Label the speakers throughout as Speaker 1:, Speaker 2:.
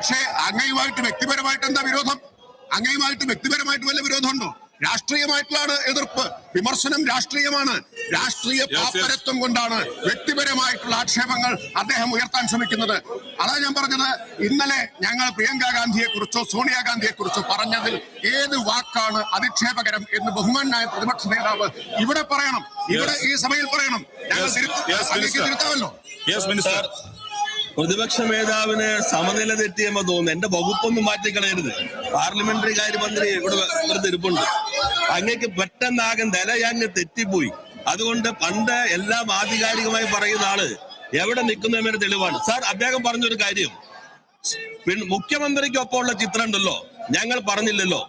Speaker 1: പക്ഷേ അങ്ങയുമായിട്ട് വ്യക്തിപരമായിട്ട് എന്താ വിരോധം? അങ്ങയുമായിട്ട് വ്യക്തിപരമായിട്ട് വല്ല വിരോധമുണ്ടോ? രാഷ്ട്രീയമായിട്ടുള്ളതാണ് എതിർപ്പ്. വിമർശനം രാഷ്ട്രീയമാണ്. രാഷ്ട്രീയ പാപ്പരത്വം കൊണ്ടാണ് വ്യക്തിപരമായിട്ടുള്ള ആക്ഷേപങ്ങൾ അദ്ദേഹം ഉയർത്താൻ ശ്രമിക്കുന്നത്. അതാ ഞാൻ പറഞ്ഞത്. ഇന്നലെ ഞങ്ങൾ പ്രിയങ്ക ഗാന്ധിയെ കുറിച്ചോ സോണിയാഗാന്ധിയെ കുറിച്ചോ പറഞ്ഞതിൽ ഏത് വാക്കാണ് അധിക്ഷേപകരം എന്ന് ബഹുമാനായ പ്രതിപക്ഷ നേതാവ് ഇവിടെ പറയണം. ഇവിടെ ഈ സഭയിൽ പറയണം. ഞങ്ങൾ തിരുത്താമല്ലോ.
Speaker 2: യെസ് മിനിസ്റ്റർ
Speaker 3: പ്രതിപക്ഷ നേതാവിന് സമനില തെറ്റിയെന്ന് തോന്നുന്നു. എന്റെ വകുപ്പൊന്നും മാറ്റിക്കളയരുത്. പാർലമെന്ററി കാര്യമന്ത്രി ഇവിടെ വെറുതെ ഇരിപ്പുണ്ട്. അങ്ങേക്ക് പെട്ടെന്നാകെ നിലയങ്ങ് തെറ്റിപ്പോയി. അതുകൊണ്ട് പണ്ട് എല്ലാം ആധികാരികമായി പറയുന്ന ആൾ എവിടെ നിൽക്കുന്നതിന് തെളിവാണ്. സാർ അദ്ദേഹം പറഞ്ഞൊരു കാര്യം. മുഖ്യമന്ത്രിക്കൊപ്പമുള്ള ചിത്രം ഉണ്ടല്ലോ. ഞങ്ങൾ പറഞ്ഞില്ലല്ലോ.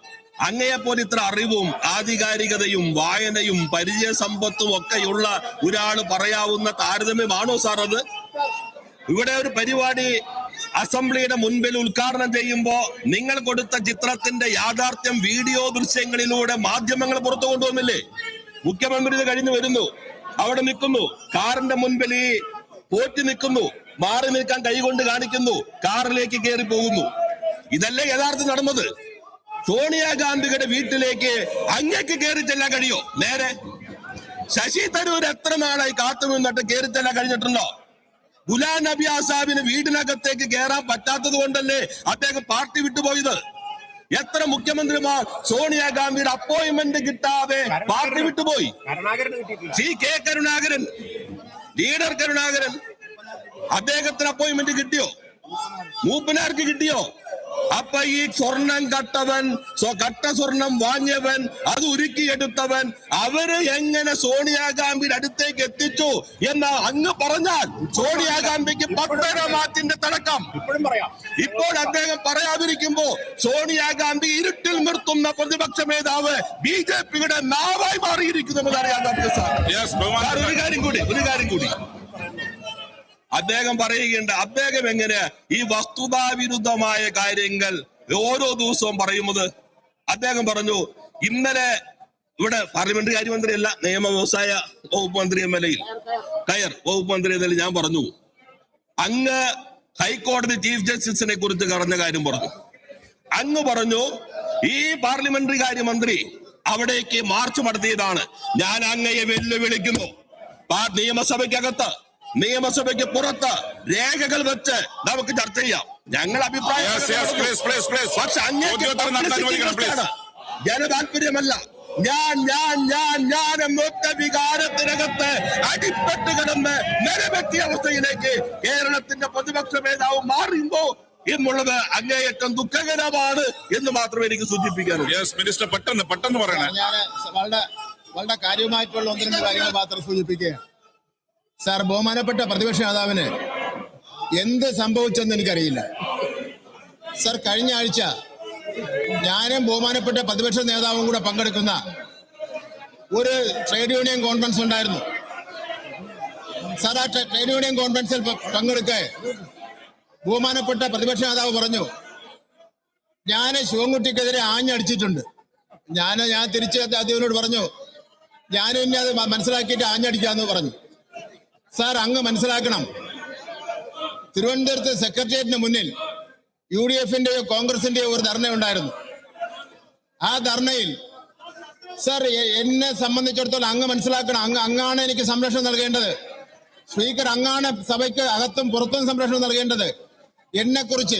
Speaker 3: അങ്ങയെപ്പോലെ ഇത്ര അറിവും ആധികാരികതയും വായനയും പരിചയ സമ്പത്തും ഒക്കെയുള്ള ഒരാൾ പറയാവുന്ന താരതമ്യമാണോ സാർ അത്? ഇവിടെ ഒരു പരിപാടി അസംബ്ലിയുടെ മുൻപിൽ ഉദ്ഘാടനം ചെയ്യുമ്പോ നിങ്ങൾ കൊടുത്ത ചിത്രത്തിന്റെ യാഥാർത്ഥ്യം വീഡിയോ ദൃശ്യങ്ങളിലൂടെ മാധ്യമങ്ങൾ പുറത്തു കൊണ്ടുവന്നില്ലേ? മുഖ്യമന്ത്രി ഇത് കഴിഞ്ഞു വരുന്നു. അവിടെ നിൽക്കുന്നു. കാറിന്റെ മുൻപിൽ ഈ പോറ്റി നിൽക്കുന്നു. മാറി നിൽക്കാൻ കൈകൊണ്ട് കാണിക്കുന്നു. കാറിലേക്ക് കയറി പോകുന്നു. ഇതല്ലേ യഥാർത്ഥം നടന്നത്? സോണിയാഗാന്ധിയുടെ വീട്ടിലേക്ക് അങ്ങേക്ക് കയറി ചെല്ലാൻ കഴിയോ? നേരെ. ശശി തരൂർ എത്ര നാളായി കാത്തു നിന്നിട്ട് കയറി ചെല്ലാൻ കഴിഞ്ഞിട്ടുണ്ടോ? ഗുലാം നബി ആസാബിന് വീടിനകത്തേക്ക് കയറാൻ പറ്റാത്തത് കൊണ്ടല്ലേ അദ്ദേഹം പാർട്ടി വിട്ടുപോയത്? എത്ര മുഖ്യമന്ത്രിമാർ സോണിയാഗാന്ധിയുടെ അപ്പോയിന്റ്മെന്റ് കിട്ടാതെ പാർട്ടി വിട്ടുപോയി? C K Karunakaran leader Karunakaran അദ്ദേഹത്തിന് അപ്പോയിന്റ്മെന്റ് കിട്ടിയോ? മൂപ്പനാർക്ക് കിട്ടിയോ? അപ്പൊ ഈ സ്വർണം കട്ടവൻ കട്ട സ്വർണം വാങ്ങിയവൻ അത് ഉരുക്കിയെടുത്തവൻ അവർ എങ്ങനെ സോണിയാഗാന്ധിയുടെ അടുത്തേക്ക് എത്തിച്ചു എന്ന് അങ്ങ് പറഞ്ഞാൽ സോണിയാഗാന്ധിക്ക് പത്തര മാറ്റിന്റെ തിളക്കം ഇപ്പോൾ അദ്ദേഹം പറയാതിരിക്കുമ്പോ സോണിയാഗാന്ധി ഇരുട്ടിൽ നിർത്തുന്ന പ്രതിപക്ഷ നേതാവ് ബി ജെ പിയുടെ നാവായി മാറിയിരിക്കുന്നു അറിയാൻ സാർ ഒരു കാര്യം കൂടി ഒരു കാര്യം കൂടി. അദ്ദേഹം പറയുകയുണ്ട് അദ്ദേഹം എങ്ങനെ? ഈ വസ്തുതാവിരുദ്ധമായ കാര്യങ്ങൾ ഓരോ ദിവസവും പറയുന്നത്. അദ്ദേഹം പറഞ്ഞു ഇന്നലെ ഇവിടെ പാർലമെന്ററി കാര്യമന്ത്രിയല്ല നിയമ വ്യവസായ വകുപ്പ് മന്ത്രി എം എൽ എയിൽ കയർ വകുപ്പ് മന്ത്രി എന്നതിൽ ഞാൻ പറഞ്ഞു അങ്ങ് ഹൈക്കോടതി ചീഫ് ജസ്റ്റിസിനെ കുറിച്ച് കടന്ന കാര്യം പറഞ്ഞു. അങ്ങ് പറഞ്ഞു ഈ പാർലമെന്ററി കാര്യമന്ത്രി അവിടേക്ക് മാർച്ച് നടത്തിയതാണ്. ഞാൻ അങ്ങയെ വെല്ലുവിളിക്കുന്നു. നിയമസഭയ്ക്കകത്ത് നിയമസഭയ്ക്ക് പുറത്ത് രേഖകൾ വെച്ച് നമുക്ക് ചർച്ച ചെയ്യാം. ഞങ്ങൾ അഭിപ്രായം. പക്ഷെ ജനതാല്പര്യമല്ല ഞാൻ ഞാൻ ഞാൻ ഞാൻ എന്നൊറ്റ വികാരത്തിനകത്ത് അടിപ്പെട്ട് കിടന്ന് നിലവെത്തിയ അവസ്ഥയിലേക്ക് കേരളത്തിന്റെ പ്രതിപക്ഷ നേതാവ് മാറുമ്പോ എന്നുള്ളത് അങ്ങേയറ്റം ദുഃഖകരമാണ് എന്ന് മാത്രമേ എനിക്ക് സൂചിപ്പിക്കാനുള്ളൂ.
Speaker 2: യെസ് മിനിസ്റ്റർ പെട്ടെന്ന് പെട്ടെന്ന് പറയണേ.
Speaker 4: ഞാൻ വളരെ വളരെ കാര്യമായിട്ടുള്ള ഒന്ന് രണ്ട് കാര്യങ്ങൾ മാത്രം സൂചിപ്പിക്കുകയാണ്. സാർ ബഹുമാനപ്പെട്ട പ്രതിപക്ഷ നേതാവിന് എന്ത് സംഭവിച്ചെന്ന് എനിക്കറിയില്ല. സാർ കഴിഞ്ഞ ആഴ്ച ഞാനും ബഹുമാനപ്പെട്ട പ്രതിപക്ഷ നേതാവും കൂടെ പങ്കെടുക്കുന്ന ഒരു ട്രേഡ് യൂണിയൻ കോൺഫറൻസ് ഉണ്ടായിരുന്നു. സാർ ആ ട്രേഡ് യൂണിയൻ കോൺഫറൻസിൽ പങ്കെടുക്കേ ബഹുമാനപ്പെട്ട പ്രതിപക്ഷ നേതാവ് പറഞ്ഞു ഞാൻ ശിവൻകുട്ടിക്കെതിരെ ആഞ്ഞടിച്ചിട്ടുണ്ട്. ഞാൻ ഞാൻ തിരിച്ച് അദ്ദേഹത്തിനോട് പറഞ്ഞു ഞാനും ഇനി അത് മനസ്സിലാക്കിയിട്ട് ആഞ്ഞടിക്കാന്ന് പറഞ്ഞു. സാർ അങ്ങ് മനസ്സിലാക്കണം. തിരുവനന്തപുരത്ത് സെക്രട്ടേറിയറ്റിന് മുന്നിൽ യു ഡി എഫിന്റെയോ കോൺഗ്രസിന്റെയോ ഒരു ധർണയുണ്ടായിരുന്നു. ആ ധർണയിൽ സാർ എന്നെ സംബന്ധിച്ചിടത്തോളം അങ്ങ് മനസ്സിലാക്കണം. അങ്ങ് അങ്ങാണ് എനിക്ക് സംരക്ഷണം നൽകേണ്ടത്. സ്പീക്കർ അങ്ങാണ് സഭയ്ക്ക് അകത്തും പുറത്തും സംരക്ഷണം നൽകേണ്ടത്. എന്നെ കുറിച്ച്